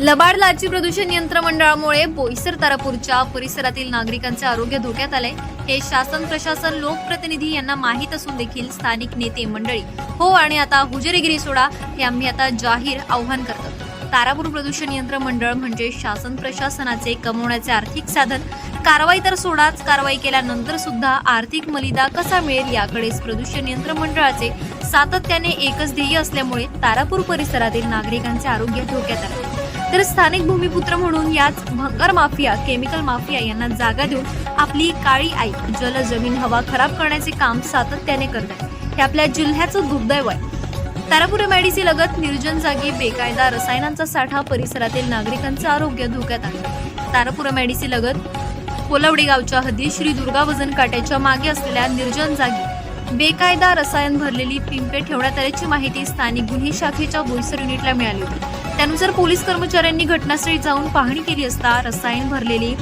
लबाड लाची प्रदूषण नियंत्रण मंडळामुळे बोईसर तारापूरच्या परिसरातील नागरिकांचे आरोग्य धोक्यात आले हे शासन प्रशासन लोकप्रतिनिधी यांना माहीत असून देखील स्थानिक नेते मंडळी हो आणि आता हुजेरीगिरी सोडा हे आम्ही आता जाहीर आव्हान करतो तारापूर प्रदूषण नियंत्रण मंडळ म्हणजे शासन प्रशासनाचे कमवण्याचे आर्थिक साधन. कारवाई तर सोडाच कारवाई केल्यानंतर सुद्धा आर्थिक मलिदा कसा मिळेल याकडेच प्रदूषण नियंत्रण मंडळाचे सातत्याने एकच ध्येय असल्यामुळे तारापूर परिसरातील नागरिकांचे आरोग्य धोक्यात आले तर स्थानिक भूमिपुत्र म्हणून याच भंगार माफिया केमिकल माफिया यांना जागा देऊन आपली काळी आई जल जमीन हवा खराब करण्याचे काम सातत्याने करतात हे आपल्या जिल्ह्याचं दुर्दैव आहे. तारापूर एमआयडीसी लगत निर्जन जागी बेकायदा रसायनांचा साठा परिसरातील नागरिकांचं आरोग्य धोक्यात आहे तारापूर एमआयडीसी लगत कोलवडे गावच्या हद्दीत श्री दुर्गा वजन काट्याच्या मागे असलेल्या निर्जन जागी बेकायदा रसायन भरलेली पिंपे ठेवण्यात आल्याची माहिती स्थानिक गुन्हे शाखेच्या बोईसर युनिटला मिळाली होती. त्यानुसार पोलीस कर्मचाऱ्यांनी घटनास्थळी जाऊन पाहणी केली असता रसायन भरलेली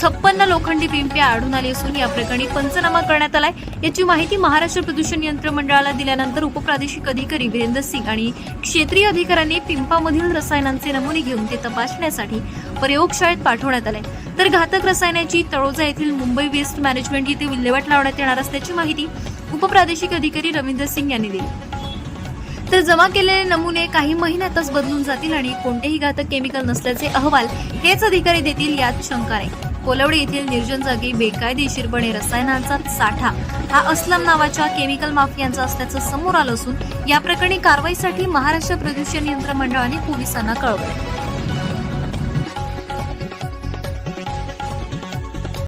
छप्पन्न लोखंडी पिंपे आढळून आली असून या प्रकरणी पंचनामा करण्यात आलाय. याची माहिती महाराष्ट्र प्रदूषण यंत्रमंडळाला दिल्यानंतर उपप्रादेशिक अधिकारी वीरेंद्र सिंग आणि क्षेत्रीय अधिकाऱ्यांनी पिंपामधील रसायनांचे नमुने घेऊन ते तपासण्यासाठी प्रयोगशाळेत पाठवण्यात आले तर घातक रसायनाची तळोजा येथील मुंबई वेस्ट मॅनेजमेंट येथे विल्हेवाट लावण्यात येणार असल्याची माहिती उपप्रादेशिक अधिकारी रवींद्र सिंग यांनी दिली. तर जमा केलेले नमुने काही महिन्यातच बदलून जातील आणि कोणतेही घातक केमिकल नसल्याचे अहवाल हेच अधिकारी देतील यात शंका नाही. कोलवडी येथील निर्जन जागी बेकायदेशीरपणे रसायनांचा साठा. हा अस्लम नावाच्या केमिकल माफियांचा असल्याचं समोर आलं असून या प्रकरणी कारवाईसाठी महाराष्ट्र प्रदूषण नियंत्रण मंडळाने पोलिसांना कळवलं